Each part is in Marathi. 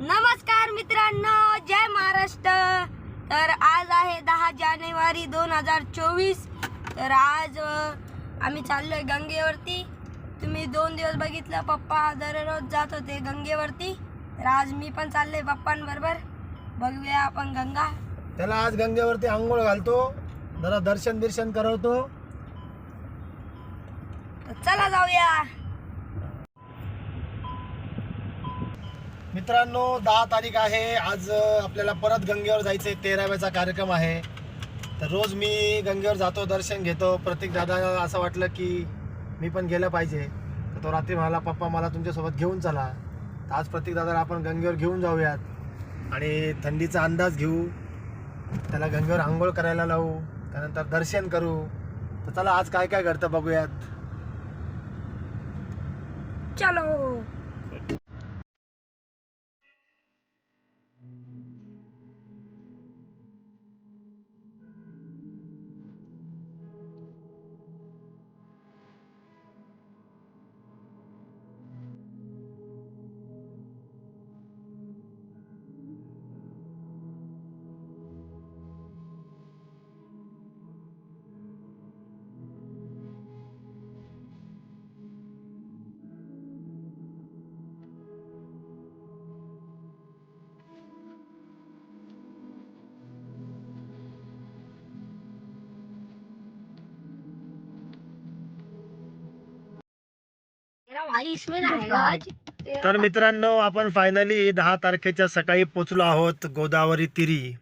नमस्कार मित्रांनो जय महाराष्ट्र. तर आज आहे दहा जानेवारी दोन हजार चोवीस. तर आज आम्ही चाललोय गंगेवरती. तुम्ही दोन दिवस बघितलं पप्पा दररोज जात होते गंगेवरती. तर आज मी पण चाललोय पप्पांबरोबर. बघूया आपण गंगा. त्याला आज गंगेवरती आंघोळ घालतो. जरा दर्शन बिर्शन करवतो. तर चला जाऊया. मित्रांनो दहा तारीख आहे. आज आपल्याला परत गंगेवर जायचं आहे तेराव्याचा कार्यक्रम आहे. तर रोज मी गंगेवर जातो दर्शन घेतो. प्रत्येक दादा असं वाटलं की मी पण गेलं पाहिजे. तर तो रात्री म्हणाला पप्पा मला तुमच्यासोबत घेऊन चला. तर आज प्रत्येक दादाला आपण गंगेवर घेऊन जाऊयात. आणि थंडीचा अंदाज घेऊ. त्याला गंगेवर आंघोळ करायला लावू. त्यानंतर दर्शन करू. तर चला आज काय काय घडतं बघूयात. चलो. भाई इसमें रहेगा आज तर मित्रांनो आपण फायनली दहा तारखेच्या सकाळी पोचलो आहोत गोदावरी तिरी.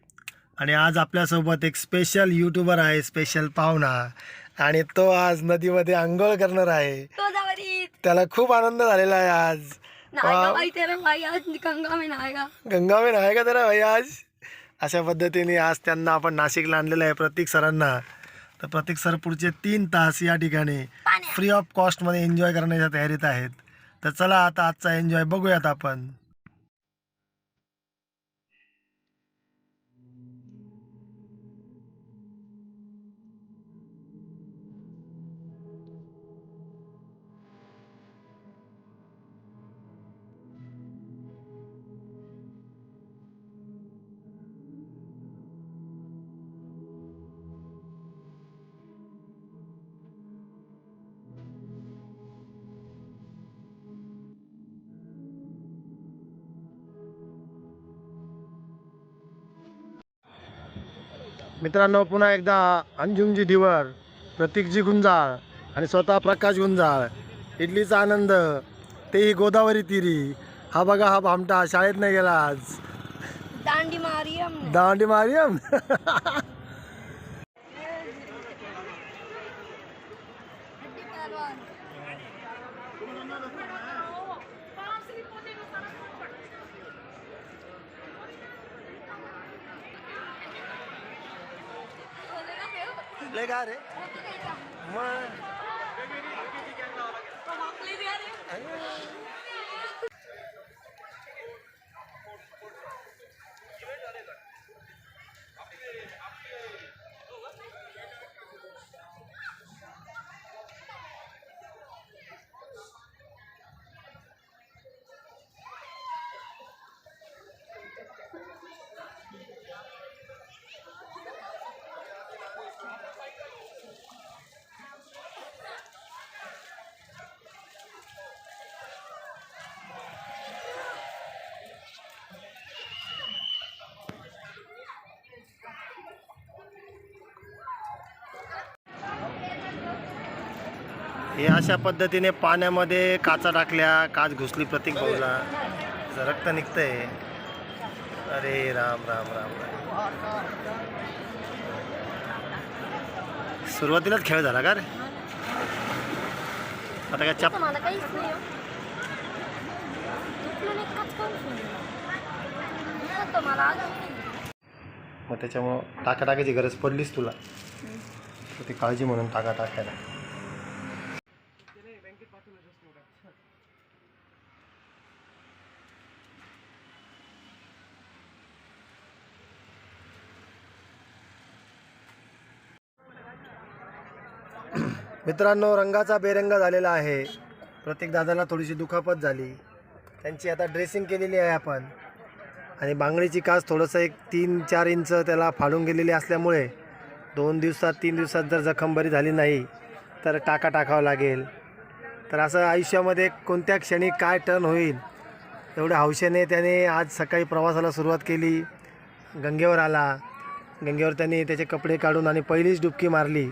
आणि आज आपल्यासोबत एक स्पेशल युट्यूबर आहे स्पेशल पाहुणा. आणि तो आज नदीमध्ये आंघोळ करणार आहे. गोदावरी. त्याला खूप आनंद झालेला आहे आज. नहाएगा वाव. भाई तेरा भाई आज गंगा में नहाएगा गंगा में आहे का जरा भाई आज? अशा पद्धतीने आज त्यांना आपण नाशिकला आणलेलं आहे प्रतीक सरांना. तर प्रतीक सर पुढचे तीन तास या ठिकाणी. फ्री ऑफ कॉस्टमध्ये एन्जॉय करण्याच्या तयारीत आहेत तर चला आता आजचा एन्जॉय बघूयात आपण मित्रांनो पुन्हा एकदा अंजुमजी दिवर प्रतीकजी गुंजाळ आणि स्वतः प्रकाश गुंजाळ. इडलीचा आनंद तेही गोदावरी तिरी. हा बघा हा भामटा शाळेत नाही गेला आज. दांडी मारी हमने दांडी मारियम? लय का रे मग हे अशा पद्धतीने पाण्यामध्ये काचा टाकल्या काच घुसली प्रतीक भाऊला. रक्त निघतंय. अरे राम राम राम राम. सुरुवातीलाच खेळ झाला का रे? आता काय चप हो. मग त्याच्यामुळं टाका टाकायची गरज पडलीच तुला. ती काळजी म्हणून टाका टाकायला. मित्रांनो रंगाचा बेरंग झालेला आहे. प्रत्येक दादाला थोडीशी दुखापत झाली. त्यांची आता ड्रेसिंग केलेली आहे आपण. आणि बांगडीची कास थोडंसं एक तीन चार इंच त्याला फाडून गेलेली असल्यामुळे दोन दिवसात तीन दिवसात जर जखम बरी झाली नाही तर टाका टाकावं लागेल. तर असं आयुष्यामध्ये कोणत्या क्षणी काय टर्न होईल एवढ्या हौशेने त्याने आज सकाळी प्रवासाला सुरुवात केली गंगेवर आला. गंगेवर त्यांनी त्याचे कपडे काढून आणि पहिलीच डुबकी मारली.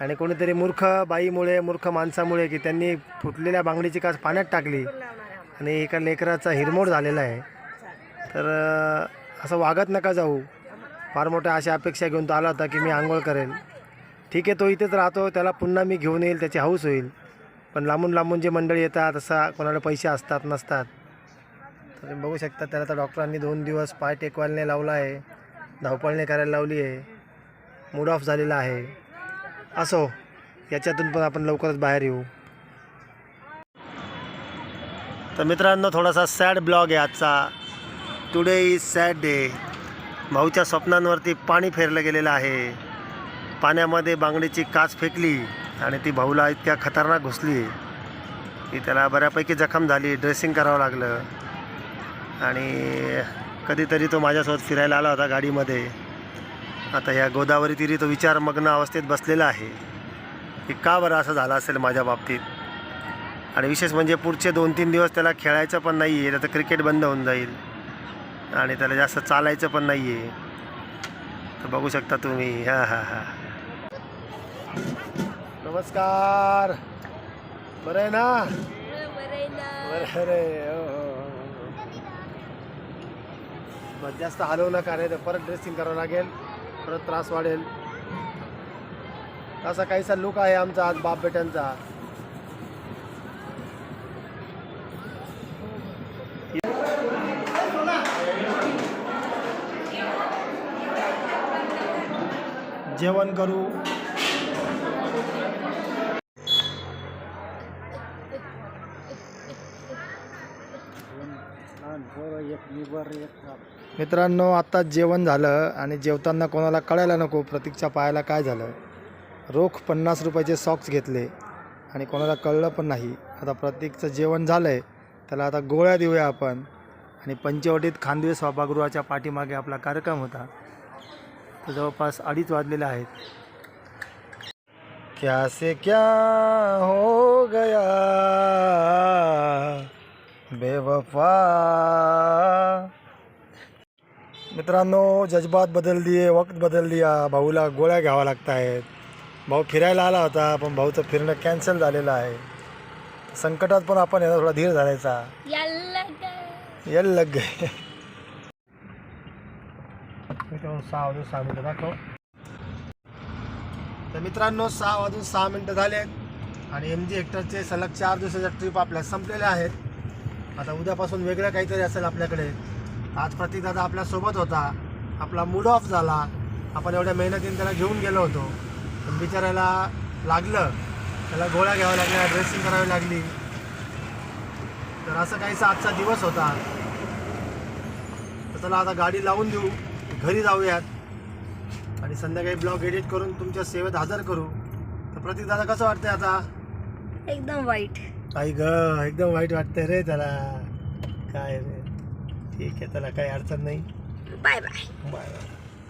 आणि कोणीतरी मूर्ख बाईमुळे मूर्ख माणसामुळे की त्यांनी फुटलेल्या बांगडीची काच पाण्यात टाकली आणि एका लेकराचा हिरमोड झालेला आहे. तर असं वागत नका जाऊ. फार मोठ्या अशा अपेक्षा घेऊन तो आला होता की मी आंघोळ करेल ठीक आहे तो इथेच राहतो. त्याला पुन्हा मी घेऊन येईल त्याची हौस होईल. पण लांबून लांबून जे मंडळी येतात असा कोणाला पैसे असतात नसतात. तर बघू शकता त्याला तर डॉक्टरांनी दोन दिवस पाय टेकवायला लावला आहे. धावपळणे करायला लावली आहे. मूड ऑफ झालेला आहे. असो याच्यातून पण आपण लवकरच बाहेर येऊ. तर मित्रांनो थोडासा सॅड ब्लॉग आहे आजचा. टुडे इज सॅड डे भाऊच्या स्वप्नांवरती पाणी फेरलं गेलेलं आहे. पाण्यामध्ये बांगडीची काच फेकली. आणि ती भाऊला इतक्या खतरनाक घुसली. की त्याला बऱ्यापैकी जखम झाली ड्रेसिंग करावं लागलं. आणि कधीतरी तो माझ्यासोबत फिरायला आला होता गाडीमध्ये. आता या गोदावरी तिरी तो विचारमग्न अवस्थेत बसलेला आहे. की का बरं असं झालं असेल माझ्या बाबतीत? आणि विशेष म्हणजे पुढचे दोन तीन दिवस त्याला खेळायचं पण नाही आहे त्याचं क्रिकेट बंद होऊन जाईल. आणि त्याला जास्त चालायचं पण नाही आहे तर बघू शकता तुम्ही. हां हां हां. नमस्कार. बरं आहे ना? बरं रे हो, हो, हो. जास्त हलवू नका नाही तर परत ड्रेसिंग करावं लागेल परत त्रास वाढेल. असा काहीसा लुक आहे आमचा आज बाप बेट्यांचा. जेवण करू. मित्रांनो आत्ता जेवण झालं आणि जेवताना कोणाला कळायला नको प्रतीकच्या पायाला काय झालं? रोख पन्नास रुपयाचे सॉक्स घेतले आणि कोणाला कळलं पण नाही. आता प्रतीकचं जेवण झालं आहे त्याला आता गोळ्या देऊया आपण. आणि पंचवटीत खांदवे स्वभागृहाच्या पाठीमागे आपला कार्यक्रम होता. तो जवळपास अडीच वाजलेले आहेत. क्या से क्या हो गया? बेवफा. मित्रांनो जज्बात बदल दिए वक्त बदल दिया. भाऊला गोळ्या घ्याव्या लागत आहेत भाऊ फिरायला आला होता पण भाऊचं फिरणं कॅन्सल झालेलं आहे. संकटात पण आपण याला थोडा धीर धरायचा. येल लग गए सहा वाजून सहा मिनटं दाखव. तर मित्रांनो सहा वाजून सहा मिनटं झाले आणि एम जी हेक्टरचे सलग चार दिवसाच्या ट्रिप आपल्या संपलेल्या आहेत. आता उद्यापासून वेगळं काहीतरी असेल आपल्याकडे. आज प्रतीकदादा आपल्यासोबत होता. आपला मूड ऑफ झाला. आपण एवढ्या मेहनतीने त्याला घेऊन गेलो होतो. पण बिचारायला लागलं. त्याला गोळ्या घ्याव्या लागल्या ड्रेसिंग करावी लागली. तर असं काहीसा आजचा दिवस होता. तर चला आता गाडी लावून देऊ. घरी जाऊयात. आणि संध्याकाळी ब्लॉग एडिट करून तुमच्या सेवेत हजर करू. तर प्रतीक दादा कसं वाटतंय आता? एकदम वाईट. आई ग एकदम वाईट वाटतंय रे त्याला. काय रे? ठीक आहे त्याला काही अडचण नाही. Bye bye. Bye bye.